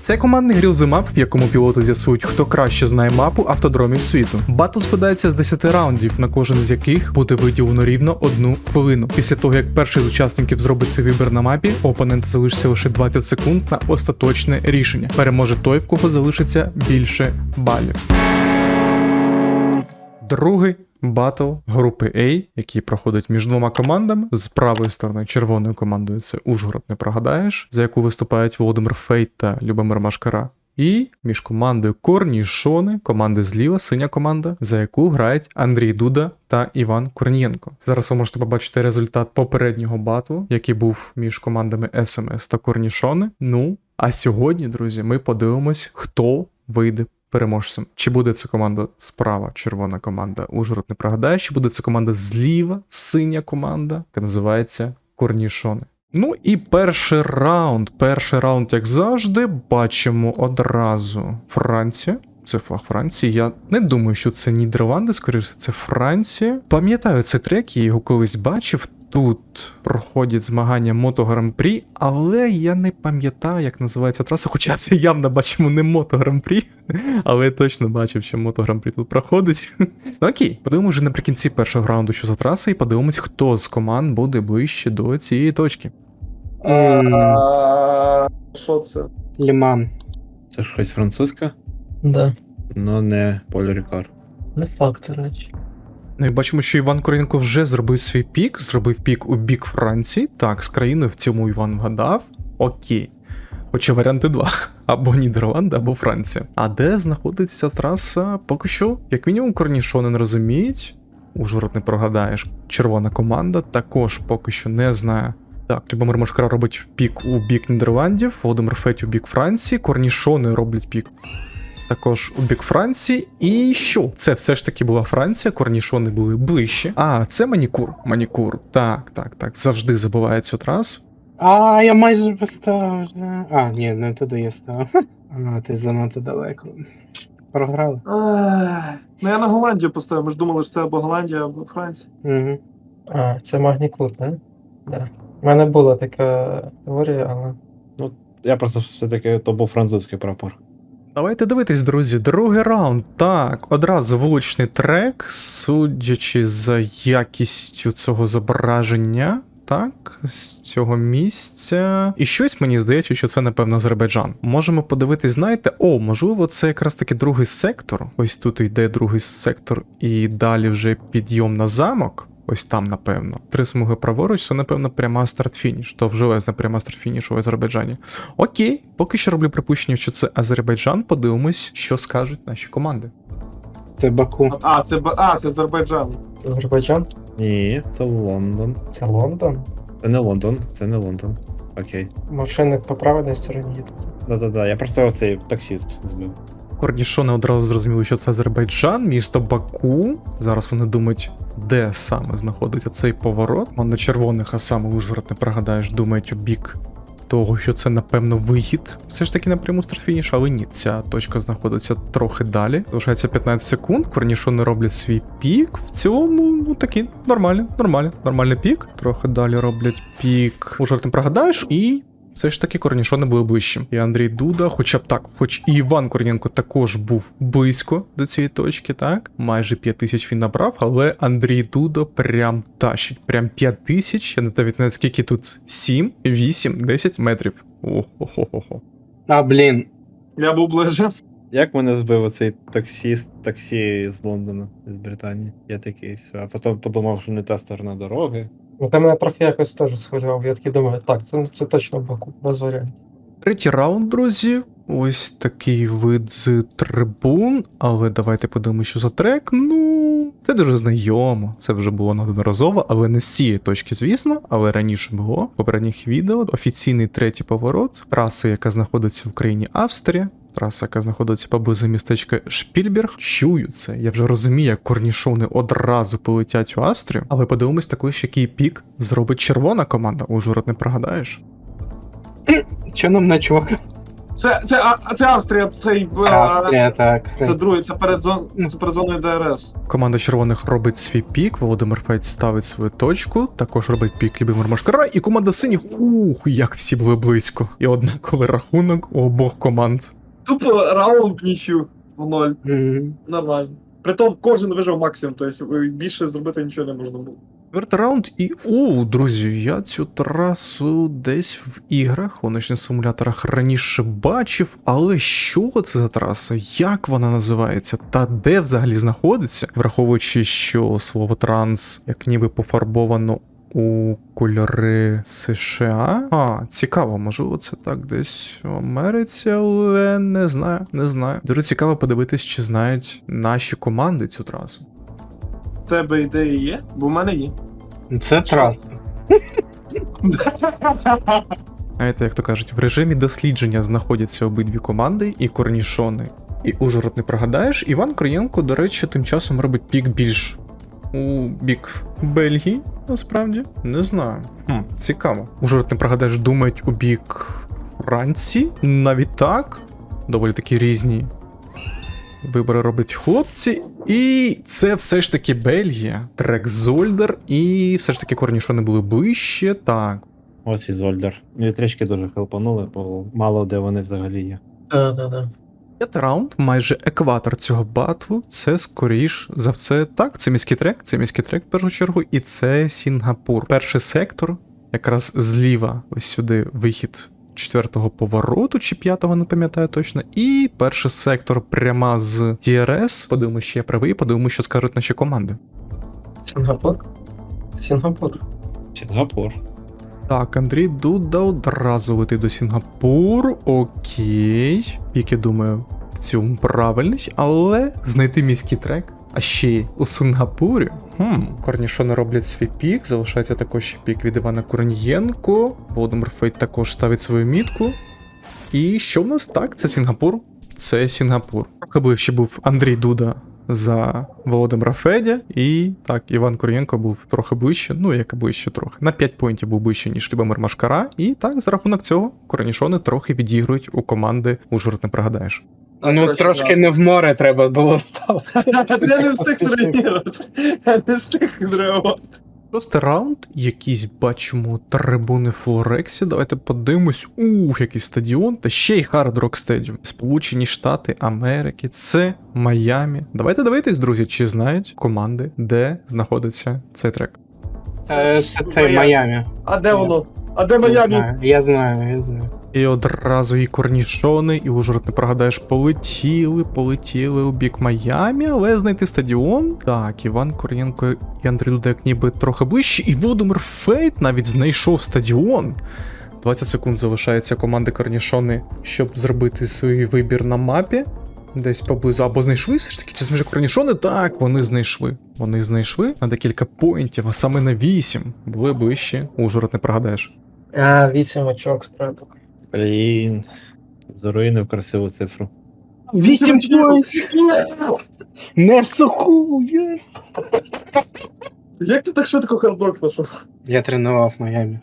Це командний грілзимап, в якому пілоти з'ясують, хто краще знає мапу автодромів світу. Батл складається з 10 раундів, на кожен з яких буде виділено рівно одну хвилину. Після того, як перший з учасників зробить цей вибір на мапі, у опонента залишиться лише 20 секунд на остаточне рішення. Переможе той, в кого залишиться більше балів. Другий батл групи A, який проходить між двома командами. З правої сторони червоною командою це Ужгород не прогадаєш, за яку виступають Володимир Фейт та Любомир Машкара. І між командою Корнішони, команди зліва, синя команда, за яку грають Андрій Дуда та Іван Корнієнко. Зараз ви можете побачити результат попереднього батлу, який був між командами СМС та Корнішони. Ну, а сьогодні, друзі, ми подивимось, хто вийде переможцем. Чи буде це команда справа, червона команда Ужгород не прогадає, чи буде це команда зліва, синя команда, яка називається Корнішони. Ну і перший раунд. Перший раунд, як завжди, бачимо одразу Франція. Це флаг Франції. Я не думаю, що це Нідерланди, скоріше, це Франція. Пам'ятаю цей трек, я його колись бачив. Тут проходять змагання Мото Гран-прі, але я не пам'ятаю, як називається траса. Хоча це явно бачимо не Мото Гран-прі, але я точно бачив, що Мото Гран-прі тут проходить. Ну окей, подивимось вже наприкінці першого раунду, що за траса, і подивимось, хто з команд буде ближче до цієї точки. Що це? Ліман. Це щось французьке, Да, але не Поль Рікар. не факт, речі. Ну і бачимо, що Іван Коренко вже зробив свій пік, зробив пік у бік Франції. Так, з країною в цьому Іван вгадав. Окей. Хоча варіанти два: або Нідерланди, або Франція. А де знаходиться траса? Поки що, як мінімум, корнішони не розуміють. Ужгород не прогадаєш. Червона команда також поки що не знає. Так, Любомир Машкара робить пік у бік Нідерландів, Володимир Феть у бік Франції, корнішони роблять пік також у бік Франції. І що? Це все ж таки була Франція, корнішони були ближче. А, це манікур. Манікур. Так, так, так. Завжди забуває цю трасу. А, я майже поставив. вже. А, ні, не туди я став. А, ти занадто далеко. Програв. Ех, Ну я на Голландію поставив, ми ж думали, що це або Голландія, або Франція. Угу. А, це Магнікур, да? Да. У мене була така теорія, але. Я просто все-таки то був французький прапор. Давайте дивитись, друзі. Другий раунд. Так, одразу вуличний трек, судячи за якістю цього зображення. Так, з цього місця. І щось мені здається, що це, напевно, Азербайджан. Можемо подивитись, знаєте, о, можливо, це якраз таки другий сектор. Ось тут йде другий сектор, і далі вже підйом на замок. Ось там, напевно. Три смуги праворуч, це, напевно, пряма старт-фініш. То вжилезна пряма старт-фініш у Азербайджані. Окей, поки що роблю припущення, що це Азербайджан. Подивимось, що скажуть наші команди. Це Баку. А, це а, це Азербайджан. Це Азербайджан? Ні, це Лондон. Це Лондон? Це не Лондон, це не Лондон. Окей. Машини по правильній стороні їдуть. Да-да-да, я просто цей таксіст збив. Корнішони одразу зрозуміли, що це Азербайджан, місто Баку. Зараз вони думають, де саме знаходиться цей поворот. А на червоних, а саме Ужгород, не пригадаєш, думають у бік того, що це, напевно, вихід. Все ж таки напряму старт-фініш, але ні, ця точка знаходиться трохи далі. Залишається 15 секунд. Корнішони роблять свій пік. В цілому, ну такий нормальний, нормальний, нормальний пік. Трохи далі роблять пік. Ужгород не пригадаєш, і все ж таки корнішони були ближче. І Андрій Дуда, хоча б так, хоч і Іван Корнієнко також був близько до цієї точки, так? Майже 5 тисяч він набрав, але Андрій Дуда прям тащить. Прям 5 тисяч, я не навіть знаю, скільки тут 7, 8, 10 метрів. Охо-хо-хо-хо. А, блін. Я був ближе. Як мене збив цей таксіст, таксі з Лондона, з Британії? Я такий, все. А потім подумав, що не та сторона дороги. Ну, Ти мене трохи якось теж схвилював. Я такий думаю, так, це, це точно Баку, без варіантів. Третій раунд, друзі. Ось такий вид з трибун. Але давайте подивимося, що за трек. Ну, це дуже знайомо. Це вже було неодноразово, але не з цієї точки, звісно. Але раніше було попередніх відео. Офіційний третій поворот. Траса, яка знаходиться в країні Австрія. Траса, яка знаходиться поблизу містечка Шпільберг. Чую це. Я вже розумію, як корнішони одразу полетять у Австрію. Але подивимось також, який пік зробить червона команда. Ужгород не прогадаєш. Чо нам на чувака? Це, це, а, це Австрія, цей. е, Австрія, так. Це другий, це перед, зон, це перед зоною ДРС. Команда червоних робить свій пік, Володимир Фейт ставить свою точку, також робить пік Любимир Машкара, і команда синіх, ух, як всі були близько. І однаковий рахунок у обох команд. Тупо раунд нічю в ноль. Нормально. Притом кожен вижив максимум, тобто більше зробити нічого не можна було. Четвертий раунд, і у, друзі, я цю трасу десь в іграх, гоночних симуляторах раніше бачив, але що це за траса? Як вона називається? Та де взагалі знаходиться? Враховуючи, що слово транс як ніби пофарбовано. У кольори США. А, цікаво, можливо, це так десь в Америці, але не знаю, не знаю. Дуже цікаво подивитись, чи знають наші команди цю трасу. В тебе ідеї є? Бо в мене є. Це траса. Знаєте, як то кажуть, в режимі дослідження знаходяться обидві команди, і корнішони, і Ужгород не прогадаєш. Іван Кроєнко, до речі, тим часом робить пік більш у бік Бельгії, насправді. Не знаю. Хм, цікаво. Ужгород не прогадаєш, думають у бік Франції. Навіть так. Доволі такі різні. Вибори роблять хлопці, і це все ж таки Бельгія, трек Зольдер, і все ж таки корнішони були ближче. Так, Ось і Зольдер. Вітрички дуже хелпанули, бо мало де вони взагалі є. Так, так, так. П'ятий раунд, майже екватор цього батву. Це скоріш за все так. Це міський трек, це міський трек в першу чергу, і це Сінгапур. Перший сектор, якраз зліва, ось сюди вихід четвертого повороту чи п'ятого, не пам'ятаю точно. І перший сектор пряма з DRS. Подивимось, що я правий, подивимось, що скажуть наші команди. Сінгапур. Сінгапур. Сінгапур. Так, Андрій Дуда одразу летить до Сінгапуру. Окей. Піки, думаю, в цьому правильність, але знайти міський трек. А ще у Сингапурі. Хм, корнішони роблять свій пік, залишається також ще пік від Івана Корнієнко. Володимир Фейт також ставить свою мітку. І що в нас так? Це Сінгапур. Це Сінгапур. Трохи ближче був Андрій Дуда за Володимира Федя. І так, Іван Кур'єнко був трохи ближче, ну як ближче трохи. На 5 поінтів був ближче, ніж Любомир Машкара. І так, за рахунок цього, корнішони трохи відігрують у команди Ужгород не пригадаєш. Ну, Короче, трошки да. не в море треба було ставити. Я не встиг зреагувати. Я не встиг зреагувати. Шостий раунд, якісь бачимо трибуни Флорексі. Давайте подивимось. Ух, який стадіон, та ще й Hard Rock Stadium. Сполучені Штати Америки, це Майамі. Давайте дивитись, друзі, чи знають команди, де знаходиться цей трек. Це, це, це Майамі. А де воно? А де Я знаю, Я знаю, я знаю. І одразу і корнішони, і Ужгород не прогадаєш, полетіли, полетіли у бік Майамі, але знайти стадіон. Так, Іван Корнієнко і Андрій Дудек ніби трохи ближче, і Володимир Фейт навіть знайшов стадіон. 20 секунд залишається команди Корнішони, щоб зробити свій вибір на мапі. Десь поблизу. Або знайшли все ж таки, чи вже корнішони? Так, вони знайшли. Вони знайшли на декілька поінтів, а саме на 8. Були ближче. Ужгород не прогадаєш. А, вісім очок втратив. Блін. Заруїнив красиву цифру. Вісім! Не в суху, єс! Як ти так швидко хардрок знайшов? Я тренував Майамі.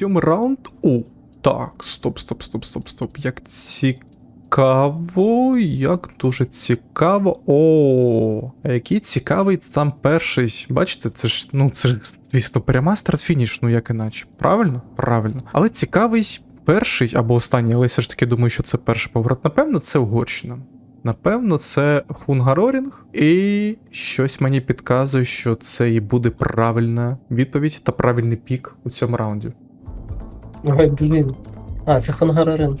Сьомий раунд. О, так, стоп, стоп, стоп, стоп, стоп. Як цікаво, як дуже цікаво. О, а який цікавий там перший. Бачите, це ж, ну, це ж, звісно, пряма старт-фініш, ну як іначе. Правильно? Правильно. Але цікавий перший або останній, але я все ж таки думаю, що це перший поворот. Напевно, це Угорщина. Напевно, це Хунгарорінг, і щось мені підказує, що це і буде правильна відповідь та правильний пік у цьому раунді. Ой, блін. А, це Хангарарин.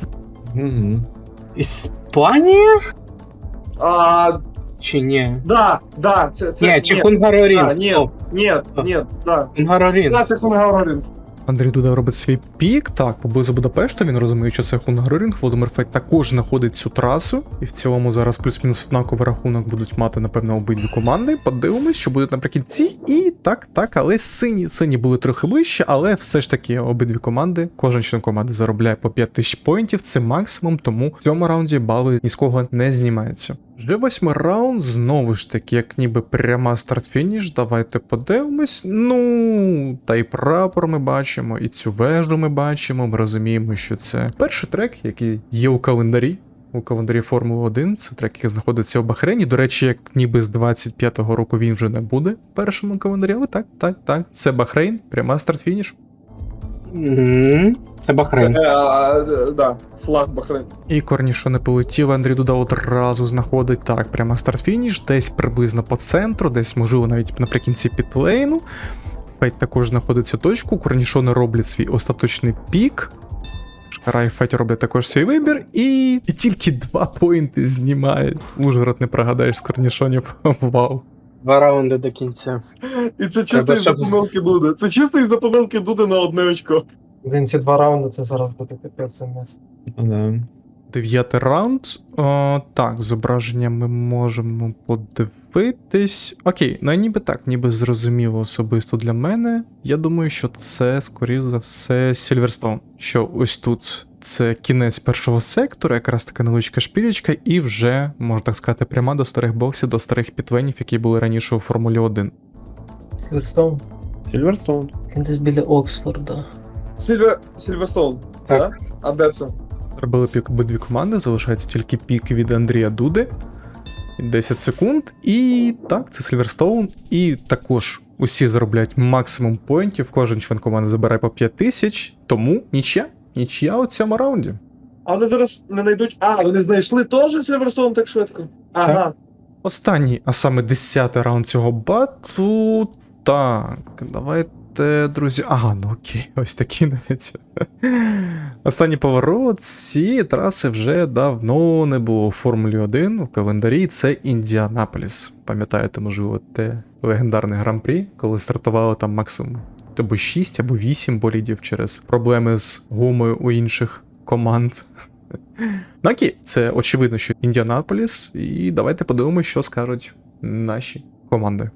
Угу. Іспанія? А, Чи ні? да, да, це, це Ні, чи ні, Хунгарорін? ні, ні, ні, да. Хунгарорін. Да, це Хунгарорін. Андрій Дуда робить свій пік. Так, поблизу Будапешта. Він розуміє, що це Хунгарорінг. Володимир Фейт також знаходить цю трасу. І в цілому зараз плюс-мінус однаковий рахунок будуть мати, напевно, обидві команди. Подивимось, що буде наприкінці. І так, так, але сині сині були трохи ближче, але все ж таки обидві команди. Кожен член команди заробляє по 5 тисяч поінтів. Це максимум, тому в цьому раунді бали ні з кого не знімаються. Вже восьмий раунд, знову ж таки, як ніби пряма старт-фініш. Давайте подивимось. Ну, та й прапор ми бачимо, і цю вежу ми бачимо. Ми розуміємо, що це перший трек, який є у календарі. У календарі Формули 1. Це трек, який знаходиться в Бахрейні. До речі, як ніби з 25-го року він вже не буде в першому календарі, але так, так, так. Це Бахрейн, пряма старт-фініш. Мгм. Це Це, Бахрейн. е, е, да, флаг Бахрейн. І корніше не полетів, Андрій Дуда одразу знаходить так, прямо старт-фініш, десь приблизно по центру, десь, можливо, навіть наприкінці підлейну. Фейт також знаходить цю точку, корнішони роблять свій остаточний пік. Шкара і Феті роблять також свій вибір, і, і тільки два поінти знімають. Ужгород не прогадаєш з корнішонів. Вау. Два раунди до кінця. І це чисто із-за помилки Дуди. Це чисто із-за помилки Дуди на одне очко. Він ці два раунди, це зараз буде капець да. Дев'ятий раунд. О, так, зображення ми можемо подивитись. Окей, ну ніби так, ніби зрозуміло особисто для мене. Я думаю, що це, скоріш за все, Сільверстоун. Що ось тут це кінець першого сектора, якраз така невеличка шпілечка, і вже, можна так сказати, пряма до старих боксів, до старих підвенів, які були раніше у Формулі 1. Слідстоун. Сільверстоун. Він десь біля Оксфорда. Сільве... Сільверстоун. Так. А де це? Зробили пік обидві команди, залишається тільки пік від Андрія Дуди. 10 секунд. І так, це Сильверстоун. І також усі заробляють максимум поінтів. Кожен член команди забирає по 5 тисяч. Тому нічия. Нічия у цьому раунді. А вони зараз не знайдуть. А, вони знайшли теж Сільверстоун так швидко. Ага. Останній, а саме 10-й раунд цього бату. Так, давайте, друзі. Ага, ну окей, ось такі навіть. Останній поворот. Ці траси вже давно не було у Формулі 1 у календарі. Це Індіанаполіс. Пам'ятаєте, можливо, те легендарне гран-прі, коли стартувало там максимум або 6, або 8 болідів через проблеми з гумою у інших команд. Ну окей, це очевидно, що Індіанаполіс, і давайте подивимося, що скажуть наші команди.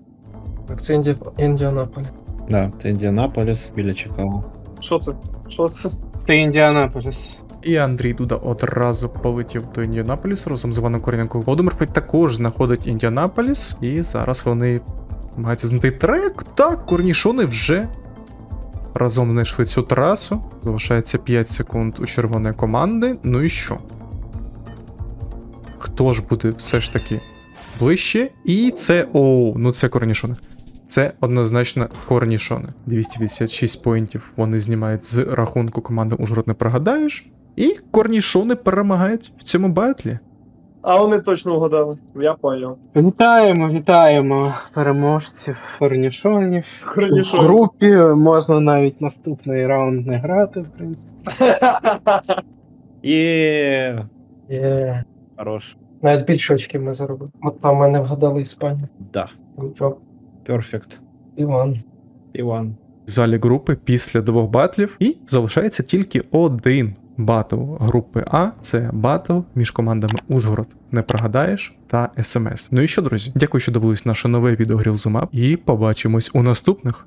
Так, це Інді... Індіанаполі. Да, це Індіанаполіс біля Чикаго. Що це? Що це? Це Індіанаполіс. І Андрій Дуда одразу полетів до Індіанаполісу разом з Іваном Коріненко. Володимир Петь також знаходить Індіанаполіс, і зараз вони намагаються знайти трек. Так, корнішони вже разом знайшли цю трасу. Залишається 5 секунд у червоної команди. Ну і що? Хто ж буде все ж таки ближче? І це. Оу, ну це корнішони. Це однозначно корнішони. 286 поінтів вони знімають з рахунку команди Ужгород не прогадаєш. І корнішони перемагають в цьому батлі. А вони точно вгадали. Я поняв. Вітаємо, вітаємо переможців форнішонів. В групі можна навіть наступний раунд не грати, в принципі. Є. Є. Хорош. Навіть більше очків ми заробили. От там ми не вгадали Іспанію. Да. Good Перфект. Іван. Іван. В залі групи після двох батлів. І залишається тільки один батл групи А. Це батл між командами Ужгород не прогадаєш та СМС. Ну і що, друзі? Дякую, що дивились наше нове відео Грілзумап, і побачимось у наступних.